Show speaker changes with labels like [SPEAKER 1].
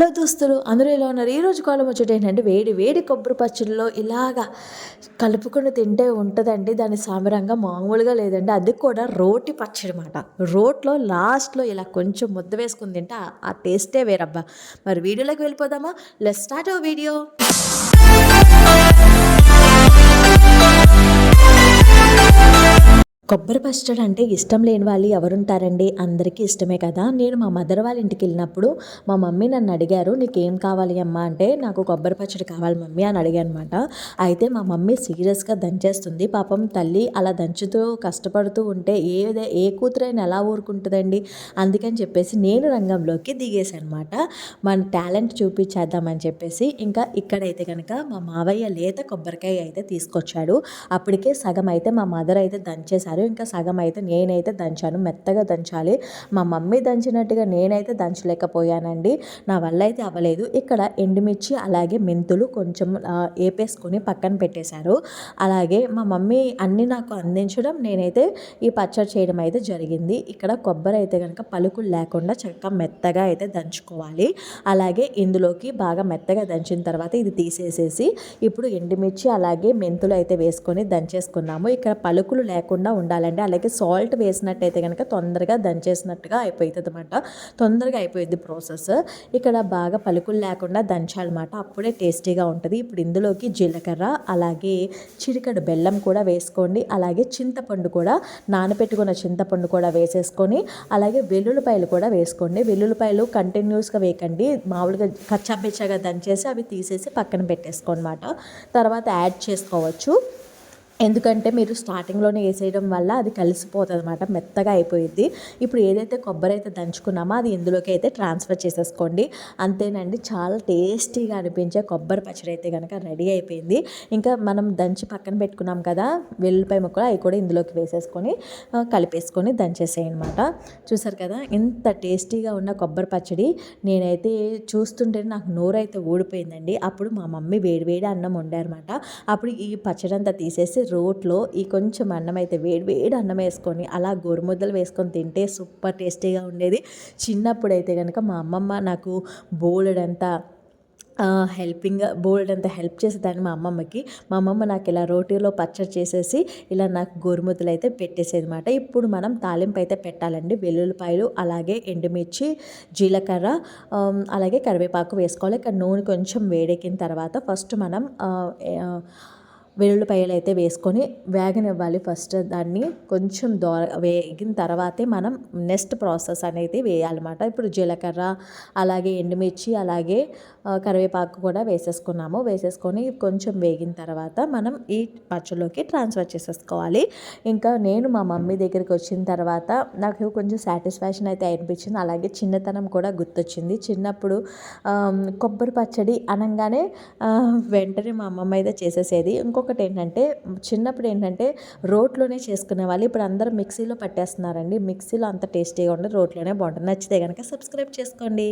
[SPEAKER 1] Hello దోస్తులు అందరూ ఎలా ఉన్నారు? ఈరోజు కాలం వచ్చేటి ఏంటంటే వేడి వేడి కొబ్బరి పచ్చడిలో ఇలాగా కలుపుకొని తింటే ఉంటుందండి. దాని సామరంగా మామూలుగా లేదండి. అది కూడా రోటి పచ్చడి అనమాట రోట్లో లాస్ట్లో ఇలా కొంచెం ముద్ద వేసుకుని తింటే ఆ- టేస్టే వేరబ్బా. మరి వీడియోలోకి వెళ్ళిపోదామా? లెస్ స్టార్ట్ వీడియో కొబ్బరి పచ్చడి అంటే ఇష్టం లేని వాళ్ళు ఎవరుంటారండి? అందరికీ ఇష్టమే కదా. నేను మా మదర్ వాళ్ళ ఇంటికి వెళ్ళినప్పుడు మా మమ్మీ నన్ను అడిగారు నీకేం కావాలి అమ్మా? అంటే నాకు కొబ్బరి పచ్చడి కావాలి మమ్మీ అని అడిగాను అనమాట అయితే మా మమ్మీ సీరియస్గా దంచేస్తుంది. పాపం తల్లి అలా దంచుతూ కష్టపడుతూ ఉంటే ఏదే ఏ కూతురైనా ఎలా ఊరుకుంటుందండి? అందుకని చెప్పేసి నేను రంగంలోకి దిగేశాను అనమాట మన టాలెంట్ చూపించేద్దామని చెప్పేసి ఇంకా ఇక్కడైతే కనుక మా మావయ్య లేత కొబ్బరికాయ అయితే తీసుకొచ్చాడు. అప్పటికే సగం అయితే మా మదర్ అయితే దంచేశారు. ఇంకా సగం అయితే నేనైతే దంచాను. మెత్తగా దంచాలి. మా మమ్మీ దంచినట్టుగా నేనైతే దంచలేకపోయానండి. నా వల్ల అయితే అవ్వలేదు. ఇక్కడ ఎండుమిర్చి అలాగే మెంతులు కొంచెం ఏపేసుకొని పక్కన పెట్టేశారు. అలాగే మా మమ్మీ అన్ని నాకు అందించడం నేనైతే ఈ పచ్చడి చేయడం అయితే జరిగింది. ఇక్కడ కొబ్బరి అయితే కనుక పలుకులు లేకుండా చక్కగా మెత్తగా అయితే దంచుకోవాలి. అలాగే ఇందులోకి బాగా మెత్తగా దంచిన తర్వాత ఇది తీసేసేసి ఇప్పుడు ఎండుమిర్చి అలాగే మెంతులు అయితే వేసుకొని దంచేసుకున్నాము. ఇక్కడ పలుకులు లేకుండా ఉండాలండి. అలాగే సాల్ట్ వేసినట్టయితే కనుక తొందరగా దంచేసినట్టుగా అయిపోతుంది అనమాట తొందరగా అయిపోయింది ప్రాసెస్. ఇక్కడ బాగా పలుకులు లేకుండా దంచాలన్నమాట. అప్పుడే టేస్టీగా ఉంటుంది. ఇప్పుడు ఇందులోకి జీలకర్ర అలాగే చిరికడు బెల్లం కూడా వేసుకోండి. అలాగే చింతపండు కూడా నానబెట్టుకున్న చింతపండు కూడా వేసేసుకొని అలాగే వెల్లుల్లిపాయలు కూడా వేసుకోండి. వెల్లుల్లిపాయలు కంటిన్యూస్గా వేయకండి. మామూలుగా కచ్చాబిచ్చాగా దంచేసి అవి తీసేసి పక్కన పెట్టేసుకోనమాట. తర్వాత యాడ్ చేసుకోవచ్చు. ఎందుకంటే మీరు స్టార్టింగ్లోనే వేసేయడం వల్ల అది కలిసిపోతుంది అనమాట మెత్తగా అయిపోయింది ఇప్పుడు ఏదైతే కొబ్బరి అయితే దంచుకున్నామో అది ఇందులోకి అయితే ట్రాన్స్ఫర్ చేసేసుకోండి. అంతేనండి చాలా టేస్టీగా అనిపించే కొబ్బరి పచ్చడి అయితే కనుక రెడీ అయిపోయింది. ఇంకా మనం దంచి పక్కన పెట్టుకున్నాం కదా వెల్లుల్లిపాయ ముక్కలు అవి కూడా ఇందులోకి వేసేసుకొని కలిపేసుకొని దంచేసేయనమాట చూసారు కదా ఎంత టేస్టీగా ఉన్న కొబ్బరి పచ్చడి నేనైతే చూస్తుంటే నాకు నోరైతే ఊడిపోయిందండి. అప్పుడు మా మమ్మీ వేడివేడి అన్నం వండారన్నమాట. అప్పుడు ఈ పచ్చడి అంతా తీసేసి రోట్లో ఈ కొంచెం అన్నం అయితే వేడి వేడి అన్నం వేసుకొని అలా గోరుముద్దలు వేసుకొని తింటే సూపర్ టేస్టీగా ఉండేది. చిన్నప్పుడు అయితే కనుక మా అమ్మమ్మ నాకు బోలెడంతా హెల్పింగ్ బోల్డ్ అంత హెల్ప్ చేసేదాన్ని మా అమ్మమ్మకి. మా అమ్మమ్మ నాకు ఇలా రోటీలో పచ్చడి చేసేసి ఇలా నాకు గోరుముద్దలు అయితే పెట్టేసేది అనమాట ఇప్పుడు మనం తాలింపు అయితే పెట్టాలండి. వెల్లుల్లిపాయలు అలాగే ఎండుమిర్చి జీలకర్ర అలాగే కరివేపాకు వేసుకోవాలి. ఇక్కడ నూనె కొంచెం వేడెక్కిన తర్వాత ఫస్ట్ మనం వెల్లుల్లిపాయలు అయితే వేసుకొని వేగనివ్వాలి ఫస్ట్ దాన్ని. కొంచెం దో వేగిన తర్వాతే మనం నెక్స్ట్ ప్రాసెస్ అనేది వేయాలన్నమాట. ఇప్పుడు జీలకర్ర అలాగే ఎండుమిర్చి అలాగే కరివేపాకు కూడా వేసేసుకున్నాము. వేసేసుకొని కొంచెం వేగిన తర్వాత మనం ఈ పచ్చలోకి ట్రాన్స్ఫర్ చేసేసుకోవాలి. ఇంకా నేను మా మమ్మీ దగ్గరికి వచ్చిన తర్వాత నాకు కొంచెం సాటిస్ఫాక్షన్ అయితే అనిపించింది. అలాగే చిన్నతనం కూడా గుర్తొచ్చింది. చిన్నప్పుడు కొబ్బరి పచ్చడి అనగానే వెంటనే మా అమ్మమ్మ అయితే చేసేసేది. ఇంకొకటి ఏంటంటే చిన్నప్పుడు ఏంటంటే రోట్లోనే చేసుకునే వాళ్ళు. ఇప్పుడు అందరూ మిక్సీలో పట్టేస్తున్నారండి. మిక్సీలో అంత టేస్టీగా ఉండదు. రోట్లోనే బాగుంటుంది. నచ్చితే కనుక సబ్స్క్రైబ్ చేసుకోండి.